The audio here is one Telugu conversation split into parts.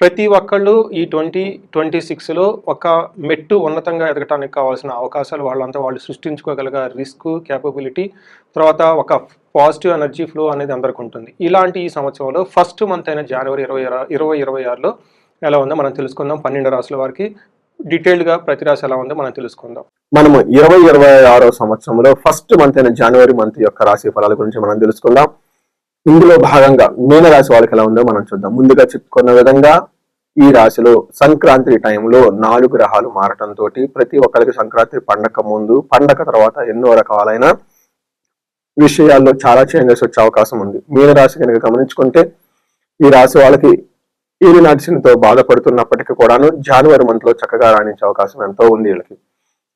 ప్రతి ఒక్కళ్ళు ఈ ట్వంటీ ట్వంటీ సిక్స్లో ఒక మెట్టు ఉన్నతంగా ఎదగటానికి కావాల్సిన అవకాశాలు వాళ్ళంతా వాళ్ళు సృష్టించుకోగలిగే రిస్క్ క్యాపబిలిటీ తర్వాత ఒక పాజిటివ్ ఎనర్జీ ఫ్లో అనేది అందరికి ఉంటుంది. ఇలాంటి ఈ సంవత్సరంలో ఫస్ట్ మంత్ అయిన జనవరి ఇరవై ఇరవై ఇరవై ఆరులో ఎలా ఉందో మనం తెలుసుకుందాం. పన్నెండు రాసుల వారికి డీటెయిల్డ్గా ప్రతి రాశి ఎలా ఉందో మనం తెలుసుకుందాం. మనము ఇరవై ఇరవై ఆరో సంవత్సరంలో ఫస్ట్ మంత్ అయిన జనవరి మంత్ యొక్క రాశి ఫలాల గురించి మనం తెలుసుకుందాం. ఇందులో భాగంగా మీన రాశి వాళ్ళకి ఎలా ఉందో మనం చూద్దాం. ముందుగా చెప్పుకున్న విధంగా ఈ రాశిలో సంక్రాంతి టైంలో నాలుగు గ్రహాలు మారటంతో ప్రతి ఒక్కరికి సంక్రాంతి పండగ ముందు పండగ తర్వాత ఎన్నో రకాలైన విషయాల్లో చాలా చేంజెస్ వచ్చే అవకాశం ఉంది. మీన రాశి కనుక గమనించుకుంటే ఈ రాశి వాళ్ళకి ఈరి నడిచినతో బాధపడుతున్నప్పటికీ కూడాను జనవరి మంత్లో చక్కగా రాణించే అవకాశం ఎంతో ఉంది వీళ్ళకి.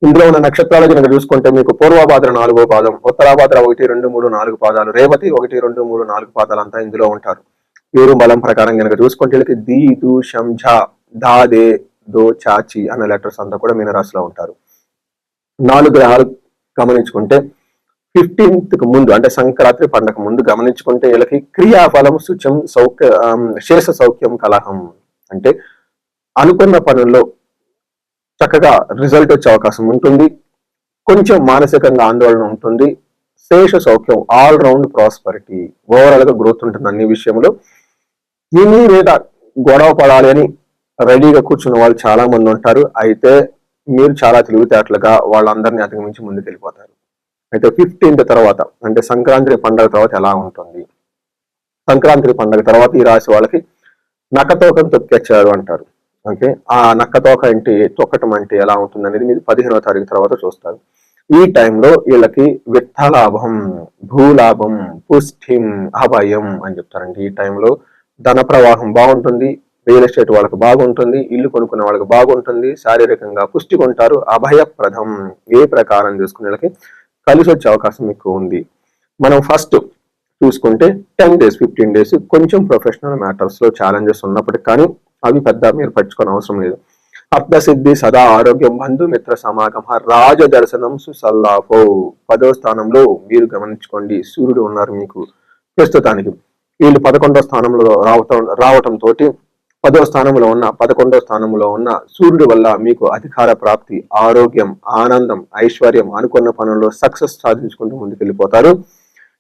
ఇందులో ఉన్న నక్షత్రాలు కనుక చూసుకుంటే మీకు పూర్వభాద్ర నాలుగో పాదం ఉత్తరాభాద్ర ఒకటి రెండు మూడు నాలుగు పాదాలు రేవతి ఒకటి రెండు మూడు నాలుగు పాదాలు అంతా ఇందులో ఉంటారు. పేరు బలం ప్రకారం కనుక చూసుకుంటే వీళ్ళకి ది దు షం ఝ ధా దే దో చాచి అనే లెటర్స్ అంతా కూడా మీనరాశిలో ఉంటారు. నాలుగు గ్రహాలు గమనించుకుంటే ఫిఫ్టీన్త్కు ముందు అంటే సంక్రాంతి పండగ ముందు గమనించుకుంటే వీళ్ళకి క్రియాఫలం సుచం సౌఖ్య శేష సౌఖ్యం కలహం అంటే అనుకున్న పనుల్లో చక్కగా రిజల్ట్ వచ్చే అవకాశం ఉంటుంది. కొంచెం మానసికంగా ఆందోళన ఉంటుంది. శేష సౌఖ్యం ఆల్ రౌండ్ ప్రాస్పరిటీ ఓవరాల్గా గ్రోత్ ఉంటుంది అన్ని విషయంలో. దీన్ని మీద గొడవ పడాలి అని రెడీగా కూర్చున్న వాళ్ళు చాలా మంది ఉంటారు. అయితే మీరు చాలా తెలివితేటలుగా వాళ్ళందరినీ అధిగమించి ముందుకు వెళ్ళిపోతారు. అయితే ఫిఫ్టీన్త్ తర్వాత అంటే సంక్రాంతి పండగ తర్వాత ఎలా ఉంటుంది? సంక్రాంతి పండగ తర్వాత ఈ రాశి వాళ్ళకి నకతోకం తొక్కేచ్చారు అంటారు. ఓకే? ఆ నక్క తోక అంటే తొక్కటం అంటే ఎలా ఉంటుంది అనేది మీరు పదిహేనవ తారీఖు తర్వాత చూస్తారు. ఈ టైంలో వీళ్ళకి విత్తలాభం భూలాభం పుష్టిం అభయం అని చెప్తారండి. ఈ టైంలో ధన ప్రవాహం బాగుంటుంది రియల్ ఎస్టేట్ వాళ్ళకి బాగుంటుంది ఇల్లు కొనుక్కున్న వాళ్ళకి బాగుంటుంది శారీరకంగా పుష్టి కొంటారు అభయప్రదం ఏ ప్రకారం చూసుకునే వాళ్ళకి కలిసి వచ్చే అవకాశం ఎక్కువ ఉంది. మనం ఫస్ట్ చూసుకుంటే టెన్ డేస్ ఫిఫ్టీన్ డేస్ కొంచెం ప్రొఫెషనల్ మ్యాటర్స్లో ఛాలెంజెస్ ఉన్నప్పటికీ కానీ అవి పెద్ద మీరు పట్టించుకోని అవసరం లేదు. అప్తసిద్ధి సదా ఆరోగ్యం బంధుమిత్ర సమాగమ రాజ దర్శనం సుసల్లాఫో. పదో స్థానంలో మీరు గమనించుకోండి. సూర్యుడు ఉన్నారు మీకు ప్రస్తుతానికి. వీళ్ళు పదకొండో స్థానంలో రావటం రావటం తోటి పదో స్థానంలో ఉన్న పదకొండో స్థానంలో ఉన్న సూర్యుడు వల్ల మీకు అధికార ప్రాప్తి ఆరోగ్యం ఆనందం ఐశ్వర్యం అనుకున్న పనుల్లో సక్సెస్ సాధించుకుంటూ ముందుకెళ్ళిపోతారు.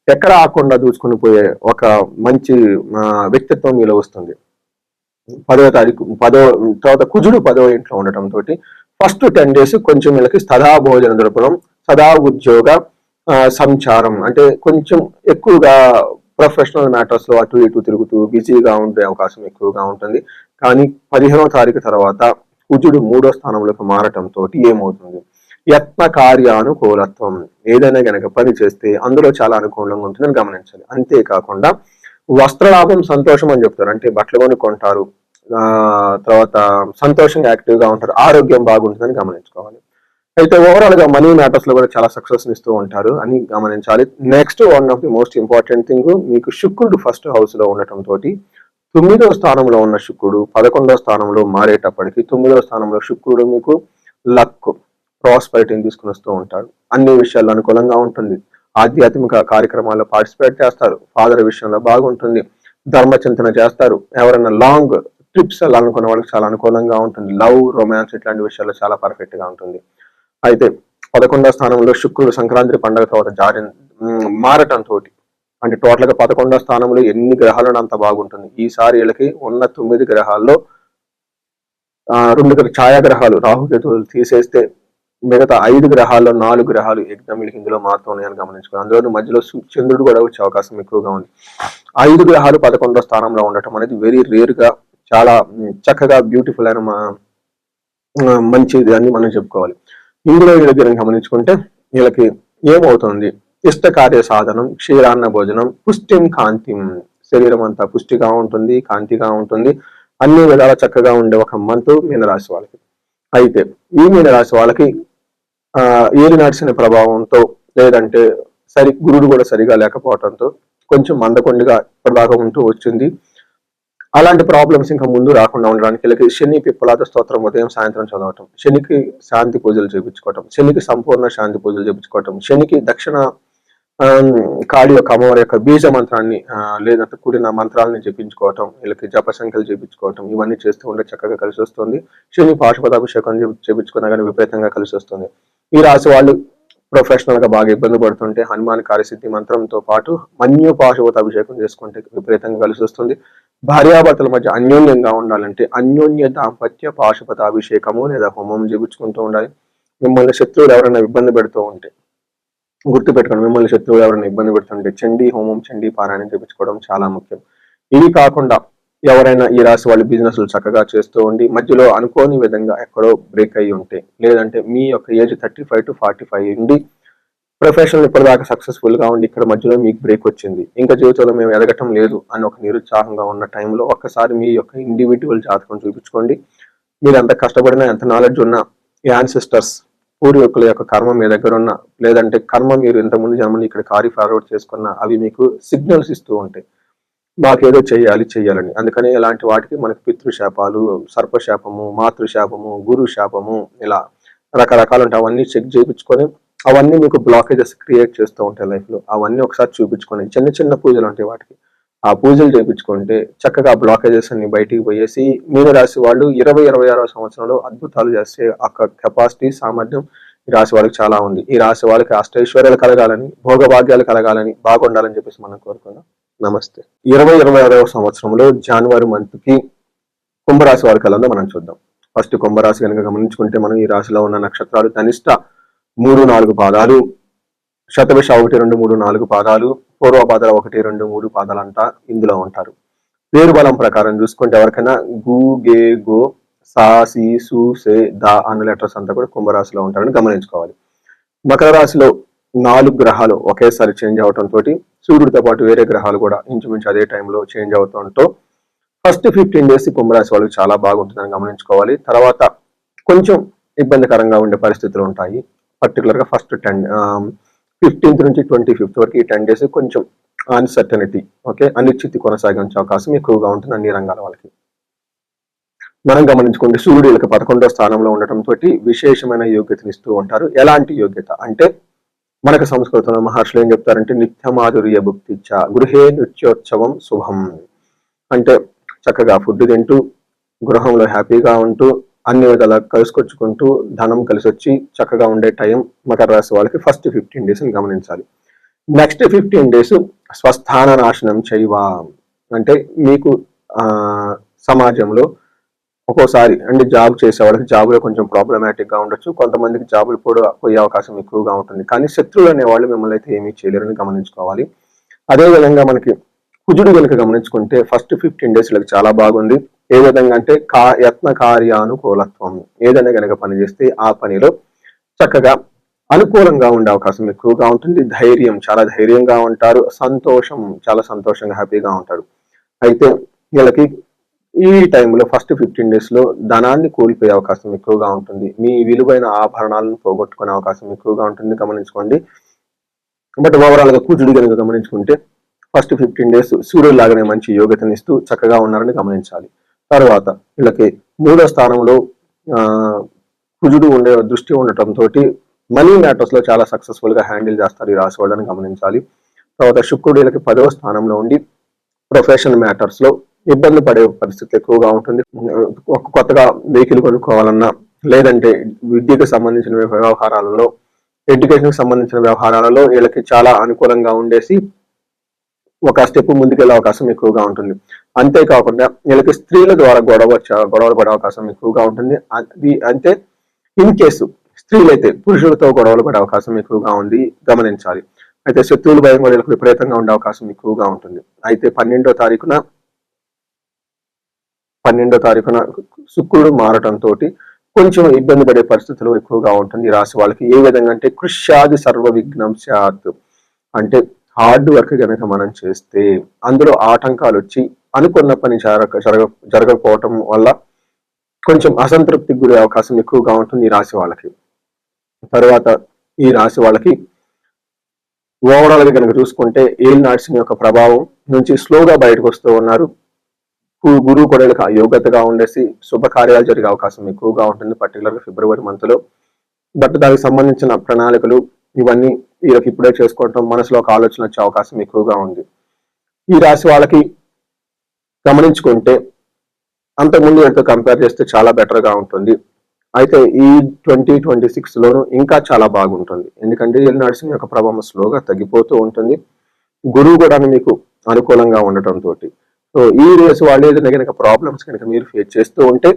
ఎక్కడ ఆకుండా చూసుకుని పోయే ఒక మంచి వ్యక్తిత్వం మీలో వస్తుంది. పదవ తారీఖు పదో తర్వాత కుజుడు పదవ ఇంట్లో ఉండటం తోటి ఫస్ట్ టెన్ డేస్ కొంచెం వీళ్ళకి సదా భోజన దొరకడం సదా ఉద్యోగ సంచారం. అంటే కొంచెం ఎక్కువగా ప్రొఫెషనల్ మ్యాటర్స్లో అటు ఇటు తిరుగుతూ బిజీగా ఉండే అవకాశం ఎక్కువగా ఉంటుంది. కానీ పదిహేనవ తారీఖు తర్వాత కుజుడు మూడో స్థానంలోకి మారటం తోటి ఏమవుతుంది? యత్న కార్యానుకూలత్వం. ఏదైనా గనక పని చేస్తే అందులో చాలా అనుకూలంగా ఉంటుందని గమనించాలి. అంతేకాకుండా వస్త్రలాభం సంతోషం అని చెప్తారు. అంటే బట్టలు కొని ఆ తర్వాత సంతోషంగా యాక్టివ్గా ఉంటారు. ఆరోగ్యం బాగుంటుందని గమనించుకోవాలి. అయితే ఓవరాల్గా మనీ మ్యాటర్స్లో కూడా చాలా సక్సెస్ ఇస్తూ ఉంటారు అని గమనించాలి. Next one of the most important thing మీకు శుక్రుడు ఫస్ట్ హౌస్లో ఉండటం తోటి తొమ్మిదో స్థానంలో ఉన్న శుక్రుడు పదకొండో స్థానంలో మారేటప్పటికి తొమ్మిదో స్థానంలో శుక్రుడు మీకు లక్ ప్రాస్పరిటీని తీసుకుని వస్తూ ఉంటాడు. అన్ని విషయాల్లో అనుకూలంగా ఉంటుంది. ఆధ్యాత్మిక కార్యక్రమాల్లో పార్టిసిపేట్ చేస్తారు. ఫాదర్ విషయంలో బాగుంటుంది. ధర్మ చింతన చేస్తారు. ఎవరైనా లాంగ్ ట్రిప్స్ అనుకున్న వాళ్ళకి చాలా అనుకూలంగా ఉంటుంది. లవ్ రొమాన్స్ ఇట్లాంటి విషయాల్లో చాలా పర్ఫెక్ట్గా ఉంటుంది. అయితే పదకొండో స్థానంలో శుక్రుడు సంక్రాంతి పండుగ తర్వాత జారి మారటం తోటి అంటే టోటల్గా పదకొండో స్థానంలో ఎన్ని గ్రహాలు అంత బాగుంటుంది. ఈసారి వీళ్ళకి ఉన్న తొమ్మిది గ్రహాల్లో ఆ, రెండు ఛాయాగ్రహాలు రాహుకేతువులు తీసేస్తే మిగతా ఐదు గ్రహాల్లో నాలుగు గ్రహాలు యజ్ఞం హిందులో మాత్రం ఉన్నాయని గమనించుకోవాలి. అందులో మధ్యలో చంద్రుడు కూడా వచ్చే అవకాశం ఎక్కువగా ఉంది. ఐదు గ్రహాలు పదకొండో స్థానంలో ఉండటం అనేది వెరీ రేర్గా చాలా చక్కగా బ్యూటిఫుల్ అయిన మంచిది అని మనం చెప్పుకోవాలి. ఇందులో వీళ్ళ దగ్గర గమనించుకుంటే వీళ్ళకి ఏమవుతుంది? ఇష్ట కార్య సాధనం క్షీరాన్న భోజనం పుష్టిం కాంతిం. శరీరం అంతా పుష్టిగా ఉంటుంది కాంతిగా ఉంటుంది. అన్ని విధాలా చక్కగా ఉండే ఒక మంత్ మీనరాశి వాళ్ళకి. అయితే ఈ మీనరాశి వాళ్ళకి ఏలి నడిచిన ప్రభావంతో లేదంటే సరి గురుడు కూడా సరిగా లేకపోవడంతో కొంచెం మందకొండిగా ఇప్పటిదాకా ఉంటూ వచ్చింది. అలాంటి ప్రాబ్లమ్స్ ఇంకా ముందు రాకుండా ఉండడానికి వీళ్ళకి శని పిప్పలాద స్తోత్రం ఉదయం సాయంత్రం చదవటం శనికి శాంతి పూజలు చేయించుకోవటం శనికి సంపూర్ణ శాంతి పూజలు చేయించుకోవటం శనికి దక్షిణ కాళి యొక్క అమ్మవారి యొక్క బీజ మంత్రాన్ని లేదంటే కూడిన మంత్రాలను చెప్పించుకోవటం వీళ్ళకి జప సంఖ్యలు చేయించుకోవటం ఇవన్నీ చేస్తూ ఉంటే చక్కగా కలిసి వస్తుంది. శని పాశుపదాభిషేకం చేయించుకున్నా కానీ విపరీతంగా కలిసి వస్తుంది. ఈ రాశి వాళ్ళు ప్రొఫెషనల్గా బాగా ఇబ్బంది పడుతుంటే హనుమాన్ కార్యసిద్ధి మంత్రంతో పాటు మన్యు పాశుపత అభిషేకం చేసుకుంటే విపరీతంగా కలిసి వస్తుంది. భార్యాభర్తల మధ్య అన్యోన్యంగా ఉండాలంటే అన్యోన్య దాంపత్య పాశుపత అభిషేకము లేదా హోమం చేపించుకుంటూ ఉండాలి. మిమ్మల్ని శత్రువులు ఎవరైనా ఇబ్బంది పెడుతూ ఉంటే గుర్తు పెట్టుకోండి మిమ్మల్ని శత్రువులు ఎవరైనా ఇబ్బంది పెడుతుంటే చండీ హోమం చండీ పారాయణం చేపించుకోవడం చాలా ముఖ్యం. ఇవి కాకుండా ఎవరైనా ఈ రాశి వాళ్ళు బిజినెస్లు చక్కగా చేస్తూ ఉండి మధ్యలో అనుకోని విధంగా ఎక్కడో బ్రేక్ అయ్యి ఉంటే లేదంటే మీ యొక్క age thirty five to forty five ఉండి ప్రొఫెషనల్ ఇప్పటిదాకా సక్సెస్ఫుల్గా ఉండి ఇక్కడ మధ్యలో మీకు బ్రేక్ వచ్చింది. ఇంకా జీవితంలో మేము ఎదగటం లేదు అని ఒక నిరుత్సాహంగా ఉన్న టైంలో ఒక్కసారి మీ యొక్క ఇండివిజువల్ జాతకం చూపించుకోండి. మీరు ఎంత కష్టపడినా ఎంత నాలెడ్జ్ ఉన్నా ఈ యాన్సిస్టర్స్ పూర్వీకుల యొక్క కర్మ మీ దగ్గర ఉన్న లేదంటే కర్మ మీరు ఇంతకుముందు జన్మని ఇక్కడ కారీ ఫార్వర్డ్ చేసుకున్న అవి మీకు సిగ్నల్స్ ఇస్తూ ఉంటాయి. మాకేదో చేయాలి చేయాలని. అందుకని ఇలాంటి వాటికి మనకి పితృశాపాలు సర్పశాపము మాతృశాపము గురు శాపము ఇలా రకరకాలు ఉంటాయి అవన్నీ చెక్ చేయించుకొని అవన్నీ మీకు బ్లాకేజెస్ క్రియేట్ చేస్తూ ఉంటాయి లైఫ్లో. అవన్నీ ఒకసారి చూపించుకొని చిన్న చిన్న పూజలు ఉంటాయి వాటికి. ఆ పూజలు చేయించుకుంటే చక్కగా బ్లాకేజెస్ అన్ని బయటికి పోయేసి మీన రాశి వాళ్ళు ఇరవై ఇరవై ఆరో సంవత్సరంలో అద్భుతాలు చేసే ఆ కెపాసిటీ సామర్థ్యం ఈ రాశి వాళ్ళకి చాలా ఉంది. ఈ రాశి వాళ్ళకి అష్టైశ్వర్యాలు కలగాలని భోగభాగ్యాలు కలగాలని బాగుండాలని చెప్పేసి మనం కోరుకుందాం. నమస్తే. ఇరవై ఇరవై ఆరవ సంవత్సరంలో జనవరి మంత్కి కుంభరాశి వారి కలంలో మనం చూద్దాం. ఫస్ట్ కుంభరాశి కనుక గమనించుకుంటే మనం ఈ రాశిలో ఉన్న నక్షత్రాలు కనిష్ట మూడు నాలుగు పాదాలు శతభిష ఒకటి రెండు మూడు నాలుగు పాదాలు పూర్వపాదాల ఒకటి రెండు మూడు పాదాలంతా ఇందులో ఉంటారు. పేరు బలం ప్రకారం చూసుకుంటే ఎవరికైనా గు గే గో సా సి సు సే దా అన్న లెటర్స్ అంతా కూడా కుంభరాశిలో ఉంటారని గమనించుకోవాలి. మకర రాశిలో నాలుగు గ్రహాలు ఒకేసారి చేంజ్ అవటం సూర్యుడితో పాటు వేరే గ్రహాలు కూడా ఇంచుమించు అదే టైంలో చేంజ్ అవుతుంటో ఫస్ట్ ఫిఫ్టీన్ డేస్ కుంభరాశి వాళ్ళకి చాలా బాగుంటుందని గమనించుకోవాలి. తర్వాత కొంచెం ఇబ్బందికరంగా ఉండే పరిస్థితులు ఉంటాయి. పర్టికులర్గా ఫస్ట్ టెన్ ఫిఫ్టీన్త్ నుంచి ట్వంటీ ఫిఫ్త్ వరకు ఈ టెన్ డేస్ కొంచెం అన్సర్టనిటీ ఓకే? అనిశ్చితి కొనసాగించే అవకాశం ఎక్కువగా ఉంటుంది అన్ని రంగాల వాళ్ళకి. మనం గమనించుకుంటే సూర్యుడు వీళ్ళకి పదకొండో స్థానంలో ఉండటం తోటి విశేషమైన యోగ్యతను ఇస్తూ ఉంటారు. ఎలాంటి యోగ్యత? అంటే మనకు సంస్కృతంలో మహర్షులు ఏం చెప్తారంటే నిత్యమాధుర్య భుక్తిచ్చ గృహే నృత్యోత్సవం శుభం. అంటే చక్కగా ఫుడ్ తింటూ గృహంలో హ్యాపీగా ఉంటూ అన్ని విధాలా కలుసుకొచ్చుకుంటూ ధనం కలిసి వచ్చి చక్కగా ఉండే టైం మకర రాశి వాళ్ళకి ఫస్ట్ ఫిఫ్టీన్ డేస్ని గమనించాలి. నెక్స్ట్ ఫిఫ్టీన్ డేస్ స్వస్థాన నాశనం చేయవా? అంటే మీకు సమాజంలో ఒక్కోసారి అంటే జాబ్ చేసే వాళ్ళకి జాబ్లో కొంచెం ప్రాబ్లమాటిక్గా ఉండొచ్చు. కొంతమందికి జాబులు కూడా పోయే అవకాశం ఎక్కువగా ఉంటుంది. కానీ శత్రువులు అనే వాళ్ళు మిమ్మల్ని అయితే ఏమీ చేయలేరని గమనించుకోవాలి. అదేవిధంగా మనకి కుజుడు కనుక గమనించుకుంటే ఫస్ట్ ఫిఫ్టీన్ డేస్ లకి చాలా బాగుంది. ఏ విధంగా అంటే కా యత్న కార్యానుకూలత్వం. ఏదైనా కనుక పని చేస్తే ఆ పనిలో చక్కగా అనుకూలంగా ఉండే అవకాశం ఎక్కువగా ఉంటుంది. ధైర్యం చాలా ధైర్యంగా ఉంటారు. సంతోషం చాలా సంతోషంగా హ్యాపీగా ఉంటారు. అయితే వీళ్ళకి ఈ టైంలో ఫస్ట్ ఫిఫ్టీన్ డేస్లో ధనాన్ని కోల్పోయే అవకాశం ఎక్కువగా ఉంటుంది. మీ విలువైన ఆభరణాలను పోగొట్టుకునే అవకాశం ఎక్కువగా ఉంటుంది గమనించుకోండి. బట్ ఓవరాల్గా కూచుడు కనుక గమనించుకుంటే ఫస్ట్ ఫిఫ్టీన్ డేస్ సూర్యుడు లాగానే మంచి యోగ్యతనిస్తూ చక్కగా ఉన్నారని గమనించాలి. తర్వాత వీళ్ళకి మూడో స్థానంలో ఆ కుజుడు ఉండే దృష్టి ఉండటంతో మనీ మ్యాటర్స్లో చాలా సక్సెస్ఫుల్గా హ్యాండిల్ చేస్తారు ఈ రాశి వాళ్ళని గమనించాలి. తర్వాత శుక్రుడు వీళ్ళకి పదవ స్థానంలో ఉండి ప్రొఫెషనల్ మ్యాటర్స్ ఇబ్బందులు పడే పరిస్థితి ఎక్కువగా ఉంటుంది. ఒక కొత్తగా వెహికల్ కొనుక్కోవాలన్నా లేదంటే విద్యకు సంబంధించిన వ్యవహారాలలో ఎడ్యుకేషన్కి సంబంధించిన వ్యవహారాలలో వీళ్ళకి చాలా అనుకూలంగా ఉండేసి ఒక స్టెప్ ముందుకెళ్ళే అవకాశం ఎక్కువగా ఉంటుంది. అంతేకాకుండా వీళ్ళకి స్త్రీల ద్వారా గొడవ గొడవలు పడే అవకాశం ఎక్కువగా ఉంటుంది. అది అంటే ఇన్ కేసు స్త్రీలైతే పురుషులతో గొడవలు పడే అవకాశం ఎక్కువగా ఉంది గమనించాలి. అయితే శత్రువుల భయం కూడా వీళ్ళకి విపరీతంగా ఉండే అవకాశం ఎక్కువగా ఉంటుంది. అయితే పన్నెండో తారీఖున పన్నెండో తారీఖున శుక్రుడు మారటంతో కొంచెం ఇబ్బంది పడే పరిస్థితులు ఎక్కువగా ఉంటుంది. ఈ రాశి వాళ్ళకి ఏ విధంగా అంటే కృష్యాది సర్వ విఘ్నం సాత్ అంటే హార్డ్ వర్క్ కనుక మనం చేస్తే అందులో ఆటంకాలు వచ్చి అనుకున్న పని జరగ జరగ జరగకపోవటం వల్ల కొంచెం అసంతృప్తికి గురే అవకాశం ఎక్కువగా ఉంటుంది ఈ రాశి వాళ్ళకి. తర్వాత ఈ రాశి వాళ్ళకి ఓవరాల్గా కనుక చూసుకుంటే ఏల్ నాట్సింగ్ యొక్క ప్రభావం నుంచి స్లోగా బయటకు వస్తూ ఉన్నారు. గురువు కూడా యోగ్యతగా ఉండేసి శుభకార్యాలు జరిగే అవకాశం ఎక్కువగా ఉంటుంది. పర్టికులర్గా ఫిబ్రవరి మంత్లో బట్ దానికి సంబంధించిన ప్రణాళికలు ఇవన్నీ వీళ్ళకి ఇప్పుడే చేసుకోవటం మనసులో ఒక ఆలోచన వచ్చే అవకాశం ఎక్కువగా ఉంది. ఈ రాశి వాళ్ళకి గమనించుకుంటే అంతకుముందు వీటితో కంపేర్ చేస్తే చాలా బెటర్గా ఉంటుంది. అయితే ఈ ట్వంటీ ట్వంటీ సిక్స్లోనూ ఇంకా చాలా బాగుంటుంది. ఎందుకంటే ఈ నర్సింగ్ యొక్క ప్రభావం స్లోగా తగ్గిపోతూ ఉంటుంది. గురువు కూడా మీకు అనుకూలంగా ఉండటంతో సో ఈ రేస్ వాళ్ళు ఏదైనా కనుక ప్రాబ్లమ్స్ కనుక మీరు ఫేస్ చేస్తూ ఉంటే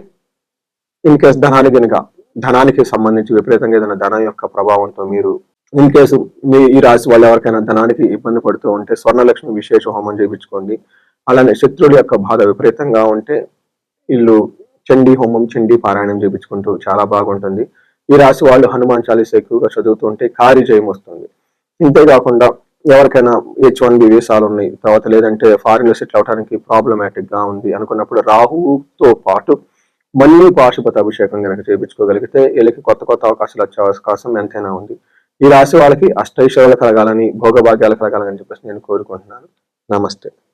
ఇన్ కేస్ ధనానికి కనుక ధనానికి సంబంధించి విపరీతంగా ఏదైనా ధనం యొక్క ప్రభావంతో మీరు ఇన్ కేసు మీ ఈ రాశి వాళ్ళు ఎవరికైనా ధనానికి ఇబ్బంది పడుతూ ఉంటే స్వర్ణలక్ష్మి విశేష హోమం చేయించుకోండి. అలానే శత్రువుల యొక్క బాధ విపరీతంగా ఉంటే వీళ్ళు చండీ హోమం చండీ పారాయణం చేయించుకుంటూ చాలా బాగుంటుంది. ఈ రాశి వాళ్ళు హనుమాన్ చాలీస ఎక్కువగా చదువుతుంటే కార్యజయం వస్తుంది. ఇంతేకాకుండా ఎవరికైనా హెచ్ వన్ బి వీసాలు ఉన్నాయి తర్వాత లేదంటే ఫారిన్లో సెటిల్ అవడానికి ప్రాబ్లమాటిక్గా ఉంది అనుకున్నప్పుడు రాహుతో పాటు మళ్ళీ పాశుపత అభిషేకం కనుక చేయించుకోగలిగితే వీళ్ళకి కొత్త కొత్త అవకాశాలు వచ్చే అవకాశం ఎంతైనా ఉంది. ఈ రాశి వాళ్ళకి అష్టైశ్వర్యాలు కలగాలని భోగభాగ్యాలు కలగాలని చెప్పేసి నేను కోరుకుంటున్నాను. నమస్తే.